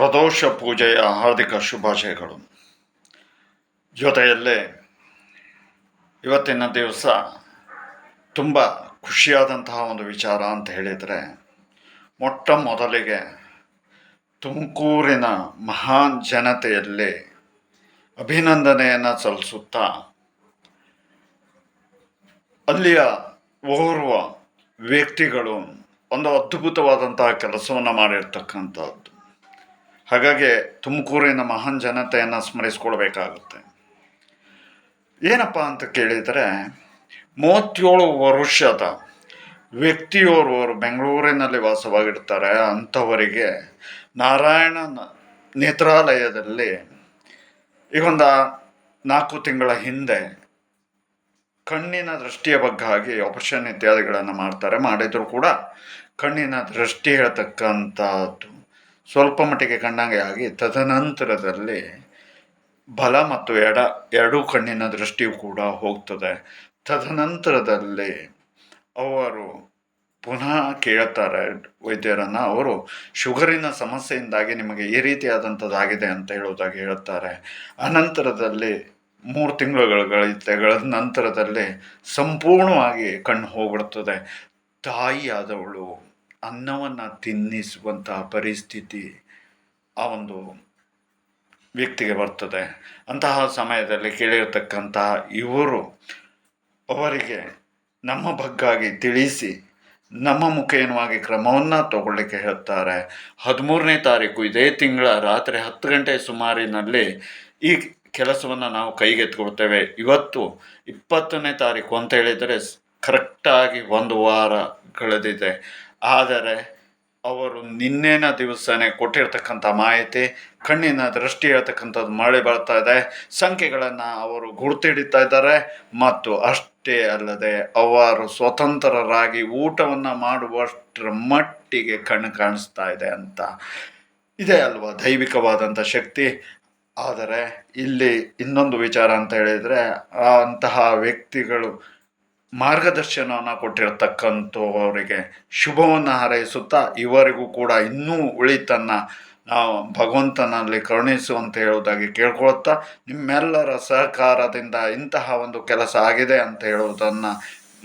ಪ್ರದೋಷ ಪೂಜೆಯ ಹಾರ್ದಿಕ ಶುಭಾಶಯಗಳು. ಜೊತೆಯಲ್ಲೇ ಇವತ್ತಿನ ದಿವಸ ತುಂಬ ಖುಷಿಯಾದಂತಹ ಒಂದು ವಿಚಾರ ಅಂತ ಹೇಳಿದರೆ, ಮೊಟ್ಟ ಮೊದಲಿಗೆ ತುಮಕೂರಿನ ಮಹಾನ್ ಜನತೆಯಲ್ಲಿ ಅಭಿನಂದನೆಯನ್ನು ಸಲ್ಲಿಸುತ್ತಾ, ಅಲ್ಲಿಯ ಓರ್ವ ವ್ಯಕ್ತಿಗಳು ಒಂದು ಅದ್ಭುತವಾದಂತಹ ಕೆಲಸವನ್ನು ಮಾಡಿರ್ತಕ್ಕಂಥದ್ದು. ಹಾಗಾಗಿ ತುಮಕೂರಿನ ಮಹಾನ್ ಜನತೆಯನ್ನು ಸ್ಮರಿಸ್ಕೊಳ್ಬೇಕಾಗುತ್ತೆ. ಏನಪ್ಪ ಅಂತ ಕೇಳಿದರೆ, ಮೂವತ್ತೇಳು ವರ್ಷದ ವ್ಯಕ್ತಿಯೋರ್ವರು ಬೆಂಗಳೂರಿನಲ್ಲಿ ವಾಸವಾಗಿರ್ತಾರೆ. ಅಂಥವರಿಗೆ ನಾರಾಯಣ ನೇತ್ರಾಲಯದಲ್ಲಿ ಈಗೊಂದು ನಾಲ್ಕು ತಿಂಗಳ ಹಿಂದೆ ಕಣ್ಣಿನ ದೃಷ್ಟಿಯ ಬಗ್ಗಾಗಿ ಆಪರೇಷನ್ ಇತ್ಯಾದಿಗಳನ್ನು ಮಾಡ್ತಾರೆ. ಮಾಡಿದರೂ ಕೂಡ ಕಣ್ಣಿನ ದೃಷ್ಟಿ ಹೇಳ್ತಕ್ಕಂಥದ್ದು. ಸ್ವಲ್ಪ ಮಟ್ಟಿಗೆ ಕಂಡಂಗೆ ಆಗಿ ತದನಂತರದಲ್ಲಿ ಬಲ ಮತ್ತು ಎಡ ಎರಡೂ ಕಣ್ಣಿನ ದೃಷ್ಟಿಯು ಕೂಡ ಹೋಗ್ತದೆ. ತದನಂತರದಲ್ಲಿ ಅವರು ಪುನಃ ಕೇಳ್ತಾರೆ ವೈದ್ಯರನ್ನು, ಅವರು ಶುಗರಿನ ಸಮಸ್ಯೆಯಿಂದಾಗಿ ನಿಮಗೆ ಈ ರೀತಿಯಾದಂಥದ್ದಾಗಿದೆ ಅಂತ ಹೇಳೋದಾಗಿ ಹೇಳ್ತಾರೆ. ಅನಂತರದಲ್ಲಿ ಮೂರು ತಿಂಗಳುಗಳ ನಂತರದಲ್ಲಿ ಸಂಪೂರ್ಣವಾಗಿ ಕಣ್ಣು ಹೋಗ್ಬಿಡ್ತದೆ. ತಾಯಿಯಾದವಳು ಅನ್ನವನ್ನು ತಿನ್ನಿಸುವಂತಹ ಪರಿಸ್ಥಿತಿ ಆ ಒಂದು ವ್ಯಕ್ತಿಗೆ ಬರ್ತದೆ. ಅಂತಹ ಸಮಯದಲ್ಲಿ ಕೇಳಿರ್ತಕ್ಕಂತಹ ಇವರು ಅವರಿಗೆ ನಮ್ಮ ಬಗ್ಗಾಗಿ ತಿಳಿಸಿ ನಮ್ಮ ಮುಖೇನವಾಗಿ ಕ್ರಮವನ್ನು ತಗೊಳ್ಳಿಕ್ಕೆ ಹೇಳ್ತಾರೆ. ಹದಿಮೂರನೇ ತಾರೀಕು ಇದೇ ತಿಂಗಳ ರಾತ್ರಿ ಹತ್ತು ಗಂಟೆ ಸುಮಾರಿನಲ್ಲಿ ಈ ಕೆಲಸವನ್ನು ನಾವು ಕೈಗೆತ್ಕೊಳ್ತೇವೆ ಇವತ್ತು ಇಪ್ಪತ್ತನೇ ತಾರೀಕು ಅಂತ ಹೇಳಿದರೆ ಕರೆಕ್ಟಾಗಿ ಒಂದು ವಾರ ಕಳೆದಿದೆ ಆದರೆ ಅವರು ನಿನ್ನೆನ ದಿವಸನೇ ಕೊಟ್ಟಿರ್ತಕ್ಕಂಥ ಮಾಹಿತಿ, ಕಣ್ಣಿನ ದೃಷ್ಟಿ ಹೇಳ್ತಕ್ಕಂಥದ್ದು ಮಳೆ ಬರ್ತಾ ಇದೆ. ಸಂಖ್ಯೆಗಳನ್ನು ಅವರು ಗುರುತಿಡಿತಾ ಇದ್ದಾರೆ. ಮತ್ತು ಅಷ್ಟೇ ಅಲ್ಲದೆ ಅವರು ಸ್ವತಂತ್ರರಾಗಿ ಊಟವನ್ನು ಮಾಡುವಷ್ಟರ ಮಟ್ಟಿಗೆ ಕಣ್ಣು ಕಾಣಿಸ್ತಾ ಇದೆ ಅಂತ. ಇದೆ ಅಲ್ವಾ ದೈವಿಕವಾದಂಥ ಶಕ್ತಿ. ಆದರೆ ಇಲ್ಲಿ ಇನ್ನೊಂದು ವಿಚಾರ ಅಂತ ಹೇಳಿದರೆ ಅಂತಹ ವ್ಯಕ್ತಿಗಳು ಮಾರ್ಗದರ್ಶನವನ್ನು ಕೊಟ್ಟಿರ್ತಕ್ಕಂಥವರಿಗೆ ಶುಭವನ್ನು ಹಾರೈಸುತ್ತಾ ಇವರಿಗೂ ಕೂಡ ಇನ್ನೂ ಉಳಿತನ್ನು ಭಗವಂತನಲ್ಲಿ ಕರುಣಿಸುವಂತ ಹೇಳುವುದಾಗಿ ಕೇಳ್ಕೊಳ್ತಾ ನಿಮ್ಮೆಲ್ಲರ ಸಹಕಾರದಿಂದ ಇಂತಹ ಒಂದು ಕೆಲಸ ಆಗಿದೆ ಅಂತ ಹೇಳುವುದನ್ನು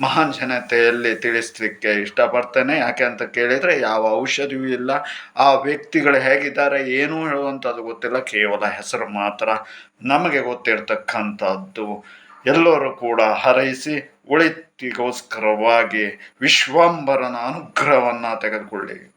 ಮಹಾನ್ ಜನತೆಯಲ್ಲಿ ತಿಳಿಸಲಿಕ್ಕೆ ಇಷ್ಟಪಡ್ತೇನೆ. ಯಾಕೆ ಅಂತ ಕೇಳಿದರೆ ಯಾವ ಔಷಧಿಯೂ ಇಲ್ಲ. ಆ ವ್ಯಕ್ತಿಗಳು ಹೇಗಿದ್ದಾರೆ, ಏನೂ ಹೇಳುವಂಥದ್ದು ಗೊತ್ತಿಲ್ಲ. ಕೇವಲ ಹೆಸರು ಮಾತ್ರ ನಮಗೆ ಗೊತ್ತಿರ್ತಕ್ಕಂಥದ್ದು. ಎಲ್ಲರೂ ಕೂಡ ಹರೈಸಿ ಒಳಿತಿಗೋಸ್ಕರವಾಗಿ ವಿಶ್ವಂಬರನ ಅನುಗ್ರಹವನ್ನು ತೆಗೆದುಕೊಳ್ಳಿ.